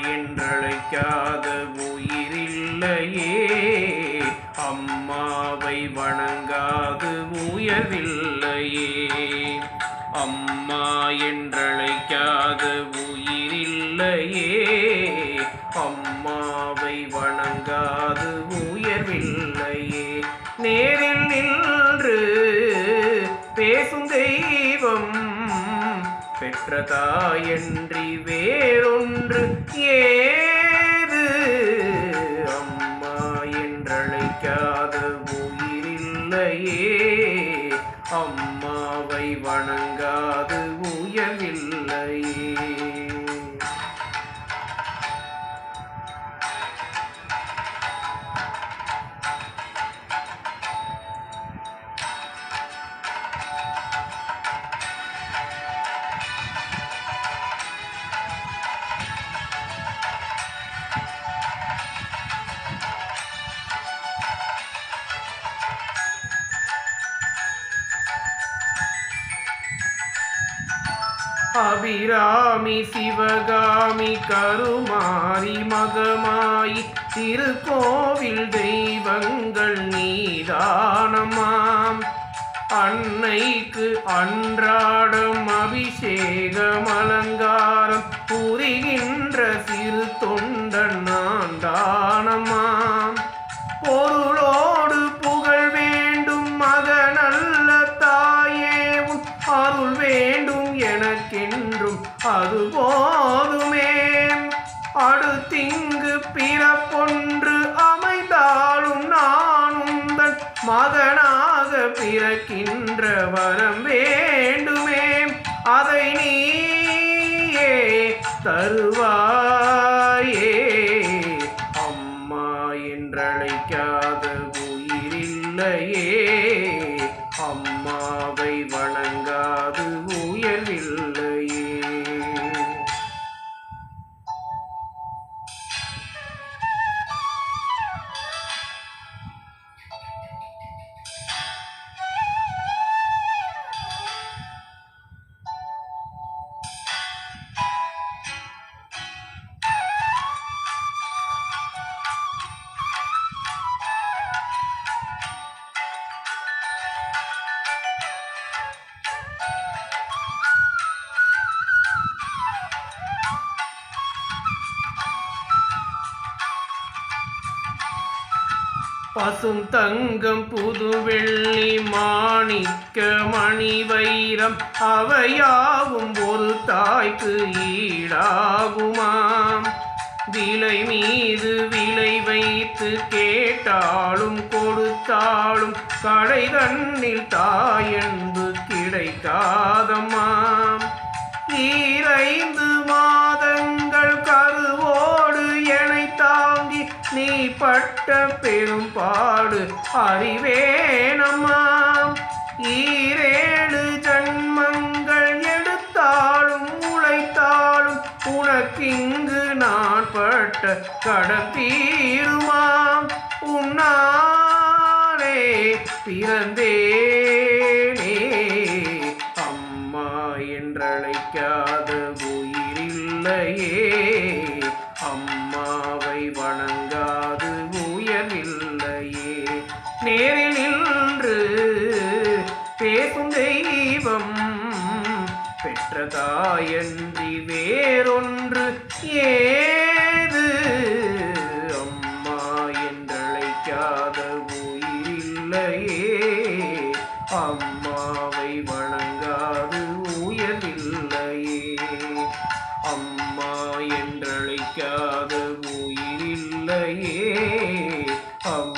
என்றழைக்காத உயிரில்லையே. அம்மாவை வணங்காது உயர்வில்லையே. அம்மா என்றழைக்காத உயிரில்லையே. அம்மாவை வணங்காது பெற்ற தாயன்றி வேறொன்று ஏது? அம்மா என்றழைக்காத உயிரில்லையே. அம்மாவை வணங்க அபிராமி சிவகாமி கருமாரி மகமாயி திருக்கோவில் தெய்வங்கள் நீதானமாம். அன்னைக்கு அன்றாடம் போதுமே. அடுத்திங்கு பிறப்பொன்று அமைந்தாலும் நானும் தன் மகனாக பிறக்கின்ற வரம் வேண்டுமே. அதை நீயே தருவாயே. அம்மா என்றழைக்காத உயிரில்லையே பசும் தங்கம் புது வெள்ளி மாணிக்க மணி வைரம். அவையாவும் ஒரு தாய்க்கு ஈடாகுமாம். விலை மீது விலை வைத்து கேட்டாலும் கொடுத்தாலும் கடை தன்னில் தாயன்பு கிடைக்காதம்மாம். ஈ நீ பட்ட பெரும் பாடு அறிவேனம்மா. ஈரேழு ஜன்மங்கள் எடுத்தாலும் உழைத்தாலும் உனக்கிங்கு நான் பட்ட கடத்தீருமாம் உன்னாலே பிறந்தேனே. அம்மா என்றழைக்காத உயிரில்லையே. தாயன்றி வேறொன்று ஏது? அம்மா என்றழைக்காத உயிரில்லையே. அம்மாவை வணங்காது உயர்வில்லையே. அம்மா என்றழைக்காத உயிரில்லையே. அம்மா